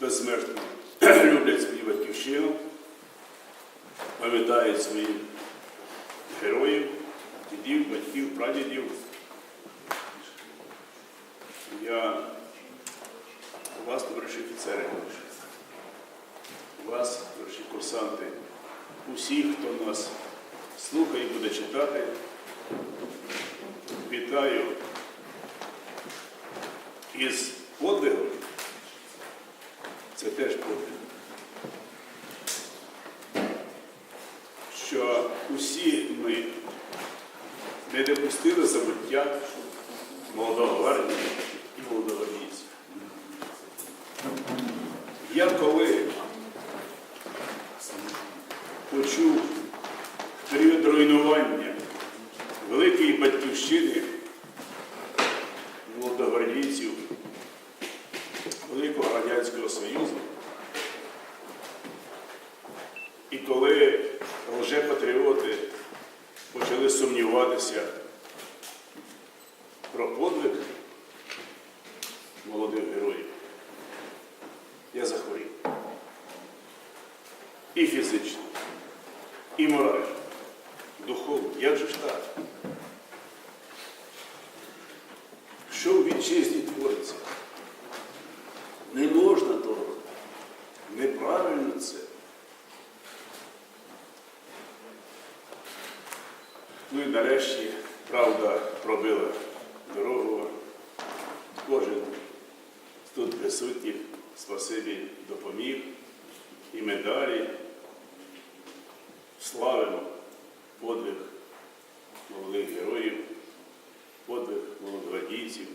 безсмертно люблять свою батьківщину, пам'ятають своїх героїв, дідів, батьків, прадідів. Я у вас, товариші офіцери, у вас, товариші курсанти, усіх, хто нас слухає і буде читати, вітаю із подвигом. Це теж буде, Що усі ми не допустили забуття молодого гвардії і молодого війська. Я коли і коли лжепатріоти почали сумніватися про подвиг молодих героїв, я захворів. І фізично, і морально, духовно. Як же ж так? Що в вітчизні твориться? Присутніх спасибі допоміг і медалі. Славимо подвиг молодих героїв, подвиг молодогвардійців,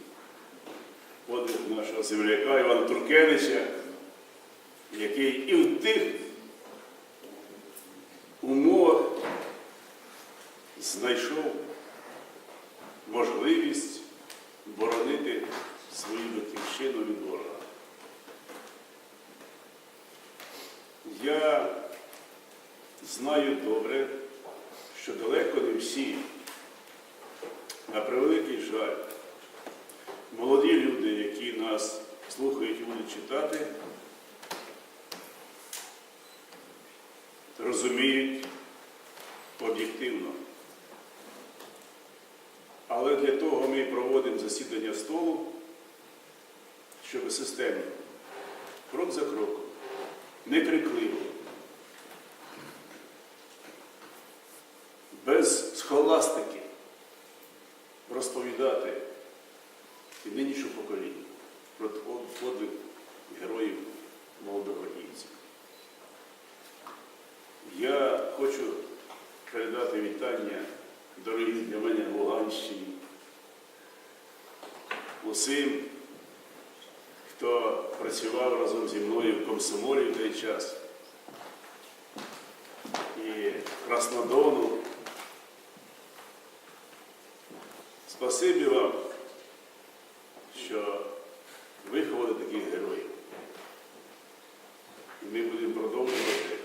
подвиг нашого земляка Івана Туркевича, який і в тих умовах знайшов можливість боронити свою батьківщину від ворога. Я знаю добре, що далеко не всі, на превеликий жаль, молоді люди, які нас слухають і будуть читати, розуміють об'єктивно. Але для того ми проводимо засідання столу, щоб системно, крок за кроком, не крикливо, схоластики розповідати і нинішньому поколінню про подвиг героїв молодогвардійців. Я хочу передати вітання дорогі для мене Луганщині, усім, хто працював разом зі мною в комсомолі в той час. І Краснодону. Спасибі вам, що виховали таких героїв. І ми будемо продовжувати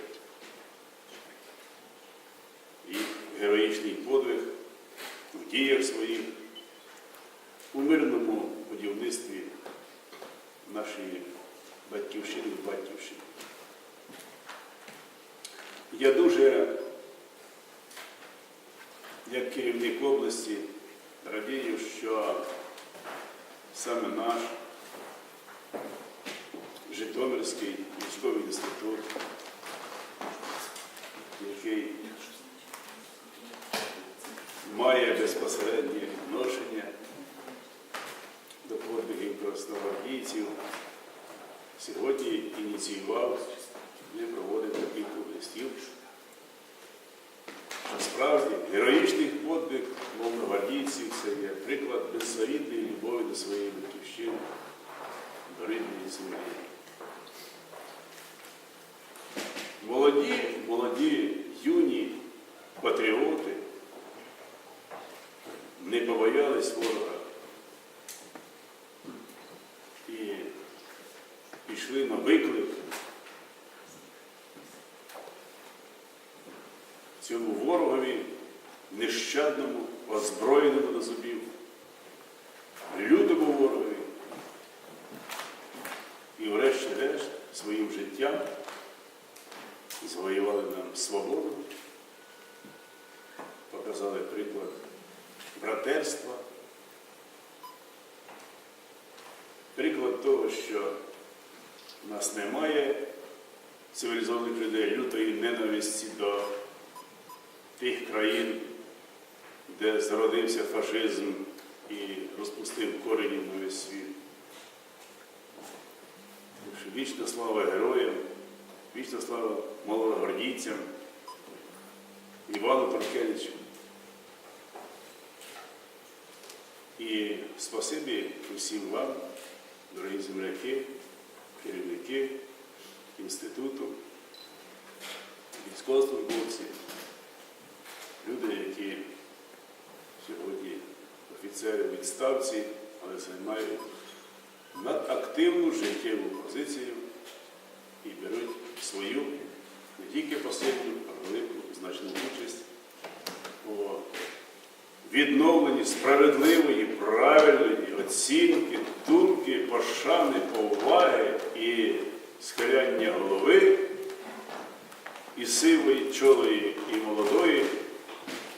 їх героїчний подвиг в діях своїх у мирному будівництві нашої батьківщини і батьківщини. Я дуже, як керівник області, радію, що саме наш Житомирський військовий інститут, який має безпосереднє відношення до подвигів красногвардійців, сьогодні ініціював і проводив такий круглий стіл. Насправді, героїчний подвиг молодогвардійців це є приклад беззавітної любові до своєї батьківщини, до рідної. Молоді, молоді, юні патріоти не побоялись ворога і пішли на виклик цьому ворогові нещадному, озброєному до зубів, лютому ворогові. І врешті-решт життям завоювали нам свободу, показали приклад братерства. Приклад того, що в нас немає цивілізованих людей лютої ненависті до тих країн, де зародився фашизм і розпустив корені на весь світ. Вічна слава героям, вічна слава молодогвардійцям, Івану Туркевичу. І спасибі усім вам, дорогі земляки, керівники інституту, військовослужбовці, люди, які сьогодні офіцери відставці, але займають надактивну життєву позицію і беруть свою не тільки посильну, а велику значну участь у відновленні справедливої, правильної оцінки, думки, пошани, поваги і схиляння голови і сивої, чолої і молодої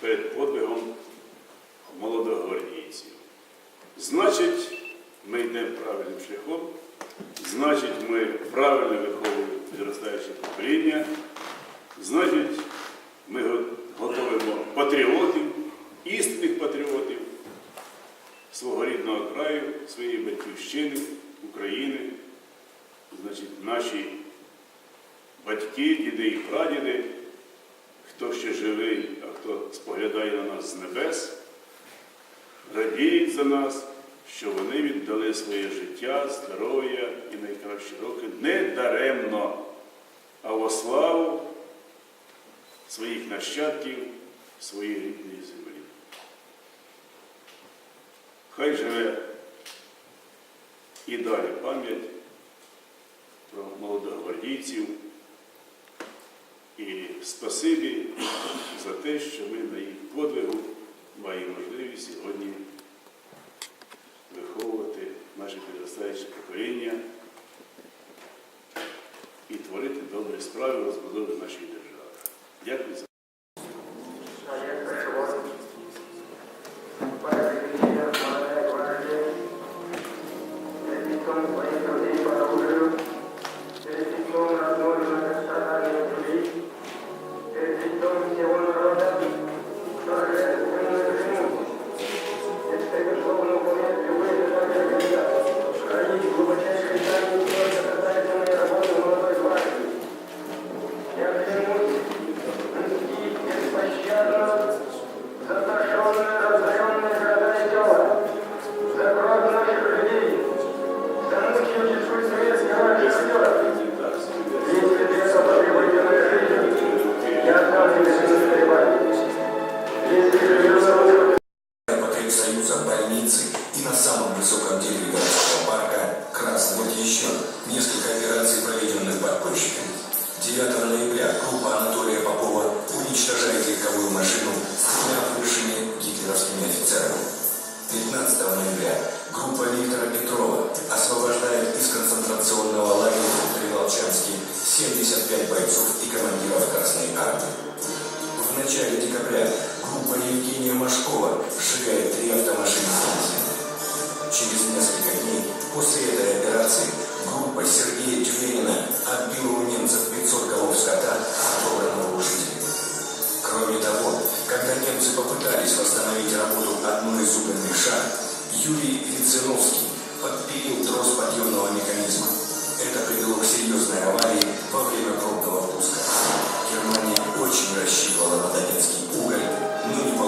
перед подвигом молодогвардійців. Значить, ми йдемо правильним шляхом, значить, ми правильно виховуємо підростаюче покоління, значить, ми го- готуємо патріотів, істинних патріотів свого рідного краю, своєї батьківщини, України. Значить, наші батьки, діди і прадіди, хто ще живий, а хто споглядає на нас з небес, радіють за нас, що вони віддали своє життя, здоров'я і найкращі роки не даремно, а во славу своїх нащадків, своєї рідної землі. Хай живе і далі пам'ять про молодогвардійців. І спасибі за те, що ми на їх подвигу маємо можливість сьогодні виховувати наше підростаюче покоління і творити добрі справи в розбудові нашої держави. Дякую за. Ноября группа Виктора Петрова освобождает из концентрационного лагеря в Приволчанске 75 бойцов и командиров Красной Армии. В начале декабря группа Евгения Машкова сжигает три автомашины. Через несколько дней после этой операции группа Сергея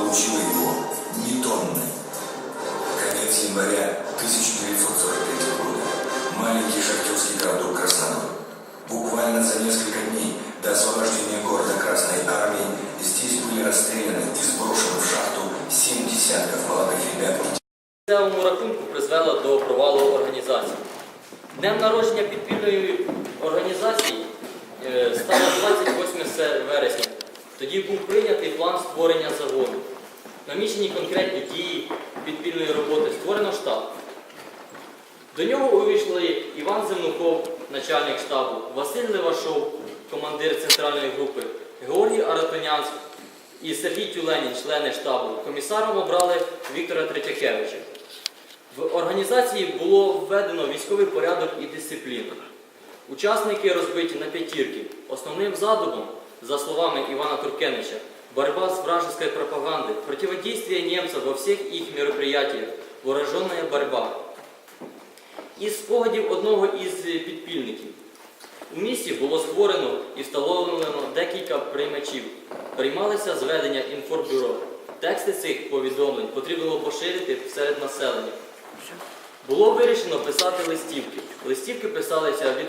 получила его ни тонны. Конец января 1943 года. Маленький шахтерский городок Краснодар. Буквально за несколько дней до освобождения города Красной Армии здесь были расстреляны и сброшены в шахту семь десятков молодых ребят и місцевому рахунку призвело до провалу організації. Днем народження підпільної організації е, стало 28 се- вересня. Тоді був прийнятий план створення загону. Намічені конкретні дії підпільної роботи, створено штаб. До нього увійшли Іван Земнуков, начальник штабу, Василь Левашов, командир центральної групи, Георгій Аратонянський, і Сергій Тюленін, члени штабу, комісаром обрали Віктора Третьякевича. В організації було введено військовий порядок і дисципліну. Учасники розбиті на п'ятірки. Основним задумом, за словами Ивана Туркенича, борьба с вражеской пропагандой, противодействие немцам во всех их мероприятиях, вооруженная борьба. Із спогадів одного із підпільників. У місті було створено і встановлено декілька приймачів. Приймалися зведення інформбюро. Тексти цих повідомлень потрібно було поширити серед населення. Було вирішено писати листівки. Листівки писалися від